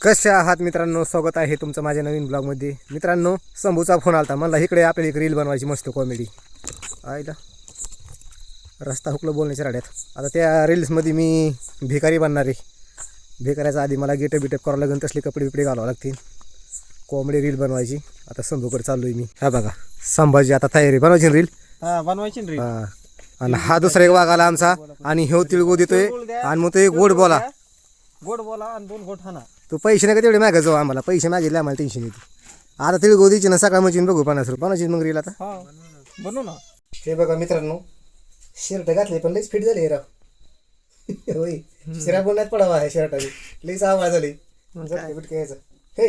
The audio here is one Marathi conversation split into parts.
कशा आहात मित्रांनो? स्वागत आहे तुमचं माझ्या नवीन ब्लॉगमध्ये मित्रांनो शंभूचा फोन आलता. म्हणला इकडे आपल्याला एक रील बनवायची मस्त कॉमेडी आईला. रस्ता हुकलं बोलण्याच्या राड्यात. आता त्या रील्समध्ये मी भिकारी बनणार आहे. भिकाऱ्याचा आधी मला गेटअप बिटअप करावं लागेल तसले कपडे बिपडे घालावं लागतील. कॉमेडी रील बनवायची. आता शंभूकडे चाललो आहे मी. हा बघा संभाजी आता तयारी बनवायची रील हा बनवायची ना रे हा. आणि हा दुसरा एक वाघ आला आमचा. आणि ह्यो तिळगो देतोय. आणि मग तो एक गोड बोला. गोड बोला आणि दोन गोड हाना तू पैसे नाही का तेवढे मागायचो जाऊ आम्हाला. पैसे मागितले आम्हाला टेन्शन येते. आता तिळ गोदीची ना सकाळ म्हणजे बघू पन्नास रुपये. पन्नास मग रील आता. हा. बनवू ना. हे बघा मित्रांनो शर्ट घातले पण लईच फिट झाले राव. होय. शिरा बोलण्यात पडावा आहे शर्टाने लईच आवाज आले. झटके बिटके यायचा हे.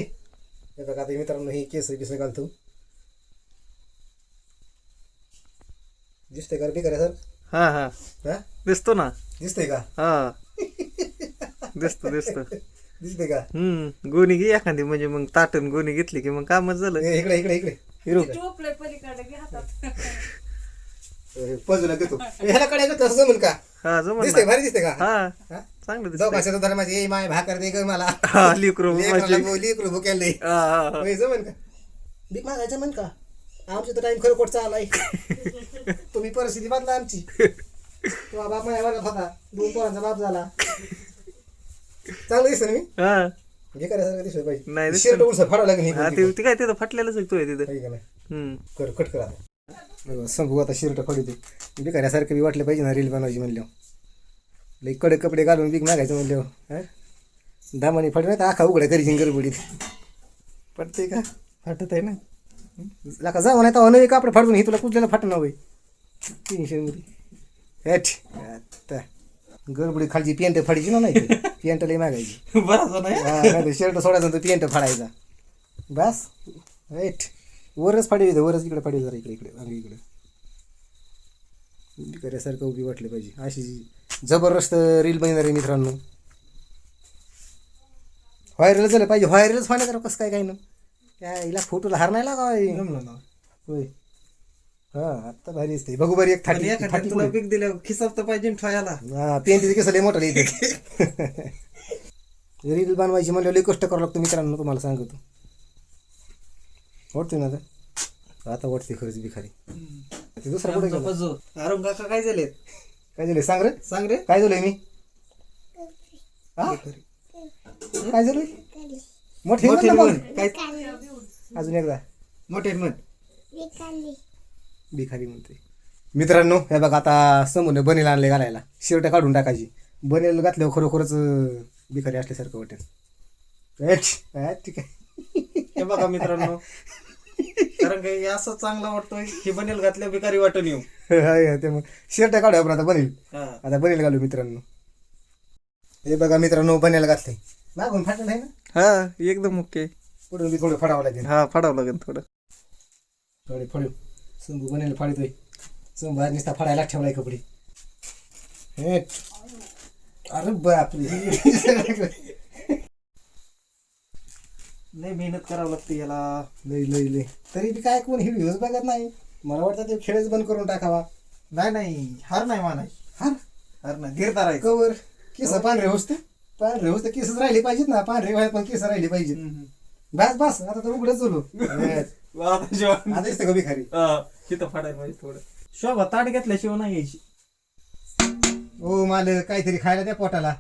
हे बघा आता मित्रांनो हे केस बिस घालतो. दिसतंय का रे बिकाऱ्या सर? हा हा. हा? दिसतो ना. दिसतंय का? हा. दिसतो दिसतो. दिसतंय का? हम्म गोणी घे एखादी म्हणजे मग ताटून गोणी घेतली की मग कामच झालं. इकडे इकडे इकडे. हिरो टोपले पलीकडे घे हातात. पजूला घेतो ह्याला कडे घेतो असं जमल का? हा जमन दिसतंय ना भारी दिसतंय का? हा हा? चांगलं जाऊ दिसतंय का धर्माची ए माय भाकर दे ग मला. हा लिकरो लेकराला बो- लेकरू भुकेल दे हा हा हा. होय, जमन का? भीक मागायचं म्हण का? आमची तर टाइम खरं चाललाय. तुम्ही परिस्थिती बदला आमची. तो बाप माझ्या वर्गात होता. दोन पोरांचा बाप झाला. चांगलं दिसतं मी? हा. हे करायसारखं दिसलं नाही पाहिजे दिसतं शर्ट उलसं लागेल हा, ते ते काय तिथं फाटलेलंच आहे तू तिथं. हे हम्म. कर कट कर आता. संभू आता शर्ट फाडू बी करायसारखं बी वाटलं पाहिजे ना रील बनवायची म्हणल्यावर. लई कडे कपडे घालून बीक मागायचं म्हणल्यावर हा? दामाने फाडू नाही तर आखा उघड्या करीची गडबडीत पडते का? फाटत आहे ना? लाका जाऊ नाही तर नवी कापड फाडून हे तुला कुठल्याला फाटणं होय? तीनशे मध्ये हेट. गडबडी खालची पेंट फाडायची ना नाही पेंट लई मागायची. बराच नाही हा नाही तर शर्ट सोडायचा तो पेंट फाडायचा. बस. हेट वरच फाडी वरच इकडे फाडी जरा इकडे इकडे अंगी इकडे. उभी करायसारखं उभी वाटली पाहिजे. अशी जबरदस्त रील बनणार आहे मित्रांनो. व्हायरल झालं पाहिजे. व्हायरलच करा कसं काय काय ना त्या हिला फोटोला हार नाही लागा जमलं ना. होय. हा आत्ता भारी दिसते बघू बरी एक थाटी थाटी तुला पीक दिल्यावर खिसाब तर पाहिजे ना ठोयाला. हा पेंटीचे केस लय मोठं इथे. रील बनवायची म्हणलं लय कष्ट करावं लागतं मित्रांनो तुम्हाला सांगतो. वाटतोय ना आता? आता वाटते खरंच भिखारी ते दुसरा कुठे गेला? अरुण काका काय झाले काय झालं सांग रे. सांग रे. काय झालंय मी? हा? काय झालंय? मोठे. मोठे म्हण ना म्हण. काय? अजून एकदा. मोठे म्हण. भिखारी म्हणते मित्रांनो हे बघा आता समोर बनेल आणले घालायला. शर्ट काढून टाकायची. बनेल घातल्यावर खरोखरच भिकारी असल्यासारखं वाटेल. हा, ठीक आहे. हे बघा मित्रांनो कारण काही असं चांगला वाटतोय हे बनेल घातल्या भिकारी वाटून येऊ. हाय, ते मग शर्ट काढू आपण आता बनेल. हा. आता बनेल घालू मित्रांनो. हे बघा मित्रांनो बनेल घातले मागून फाटलं आहे ना? हा एकदम ओके पुढून बी थोडं फाडावं लागेल. हा फाडावं लागेल थोडं. थोडे फाडू. संभू बनेल फाडतोय. संभू आज नुसता फाडायला ठेवलाय कपडे. हेट. अरे बापरे. लय मेहनत करावं लागते याला. लई लई लई तरी बी काय कोण हे व्ह्यूज बघत नाही? मला वाटतं ते खेळच बंद करून टाकावा. नाही नाही. हार नाही मानायची हा हार नाही. धीर धरायचं. कवर? केस पांढरे होते पांढरे होते केसच राहिले पाहिजेत ना. पांढरे व्हाय पण केस राहिले पाहिजेत. बस बस. आता तर उघडच झालो. आता दिसतं का भिखारी तिथं फाडायला पाहिजे थोडं. शोभा ताट घेतल्याशिवाय नाही यायची. ओ माल काहीतरी खायला त्या पोटाला.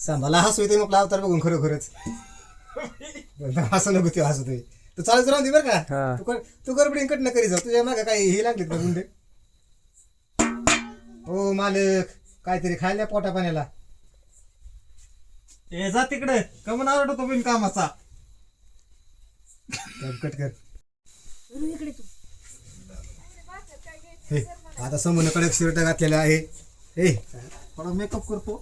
सांभाला हसू येते मग अवतार बघून खरोखरच. हसू नको ते हसू ते. तू चालूच राहून दे बरं का. हा. तू कर- तू कट न करी जाऊ तुझ्या मागे काही हे लागलेत का गुंडे? हो मालक काहीतरी खायला पोटा पाण्याला ए जा तिकडे. कमन आवडतो बिन कामाचा. कट कर. हे आता समोर कडक शर्ट घातलेला आहे. हे थोडा मेकअप करतो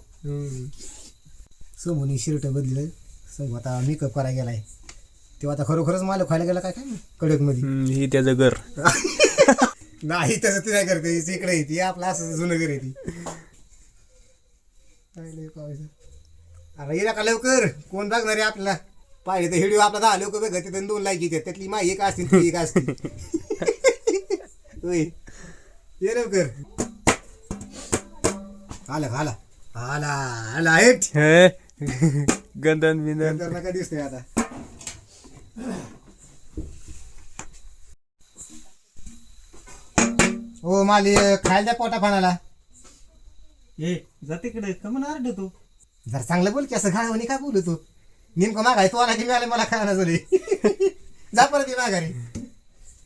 समोनी शर्ट बदललं समोर आता मेकअप करायला गेलाय. तेव्हा आता खरोखरच माल खायला गेला काय काय कडकमध्ये ही त्याचं घर. नाही तसं ती नाही करते. ती इकडे येते आपलं असं जुनं घर येते अरे का लवकर. कोण बघणार आहे आपल्याला? पाहिजे तर व्हिडिओ आपला दहा लोक बघत तिथं दोन लाईक येतात त्यातली माही एक असतील ती एक असतील होय. ये लवकर. आला आला. आला आला हेट गंधन बिंदन. नंतर नका दिसतोय आता. हो माली खायला द्या पोटा पाण्याला ए जा तिकडे. कमन आरड तू जर चांगलं बोल की असं घालवणी काय बोलू तू? नेमकं मागाय तू आला की मिळाले मला खायला झाली जा परत ये माघारी.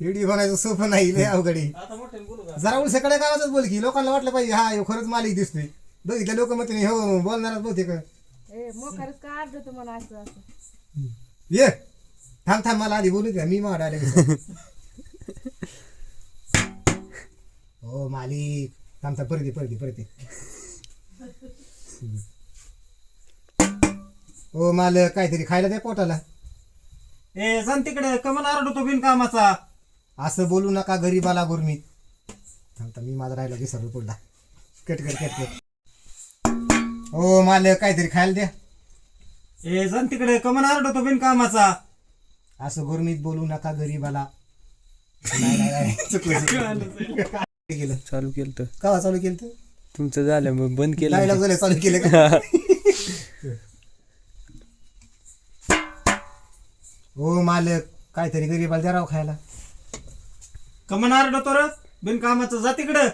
व्हिडिओ बनायचं सोपं नाही लय अवघडी आता मोठ्याने बोलू का? जरा उलसेकडे गावातच बोल की लोकांना वाटलं पाहिजे हा ह्यो खरंच मालिक दिसतोय. बघितलं लोक म्हणते हो बोलणारच बहुतेक. ए मोकारच का ये थांब थांब मला आधी बोलू द्या मी माड आले हो मालिक. थांब थांब परत परत परत. हो मालक काहीतरी खायला द्या पोटाला. ए जा न तिकडे कमन आरडतो बिनकामाचा. असं बोलू नका गरीबाला गुरमीत. थांब थांब मी माझा राहिला विसरलो पडला कट कर कट कर हो मालक काहीतरी खायला द्या ए जा न तिकडे कमन आरडतो बिनकामाचा. असं गुरमीत बोलू नका गरीबाला. नाही, नाही, नाही. चुकलं, चुकलं. काय केलं? चालू केलं तर का चालू केलं तर तुमचं झालं मग बंद केलं. डायलॉग झाले चालू केलं का? हो मालक. काहीतरी गरीबाला द्या राव खायला. कमन आरडतो र बिनकामाचं जा तिकडं.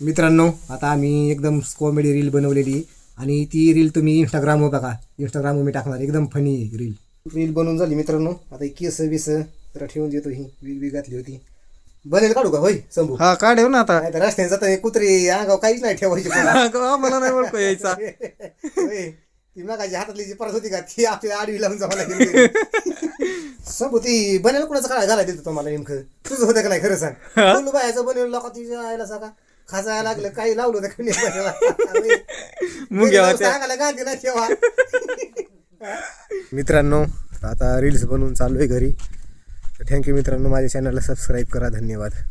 मित्रांनो आता आम्ही एकदम कॉमेडी रील बनवलेली आणि ती रील तुम्ही इंस्टाग्रामवर बघा. इंस्टाग्रामवर मी टाकणार एकदम फनी रील रील बनवून झाली मित्रांनो. आता ही केस बिस जरा ठेवून देतो ही. विग विग घातली होती. बनेल काढू का? होय शंभू. हा काढेव ना आता. नाही तर रस्त्याने जाता कुत्री अंगाव काहीच नाही ठेवायची कोणाला. मला नाही ओळख यायचा. होय. ती मागाची हातातली जी परत होती का ती आपल्या आडवी लावून जावं लागेल शंभू ती बनेल कुणाचं काय घालायला देतो तुम्हाला नेमकं? तुझं होतं का नाही? खरं सांग. बोलू बायचं बनेल लोक तिच्या आयला सांगा खाजायला लागलं काही लावलं होतं का नाही? बनेला? मुंग्या होत्या. सांगायला गांधी नाही ठेवा मित्रांनो आता रील्स बनवून चालू आहे घरी थँक्यू मित्रांनो माझ्या चॅनलला सबस्क्राईब करा धन्यवाद.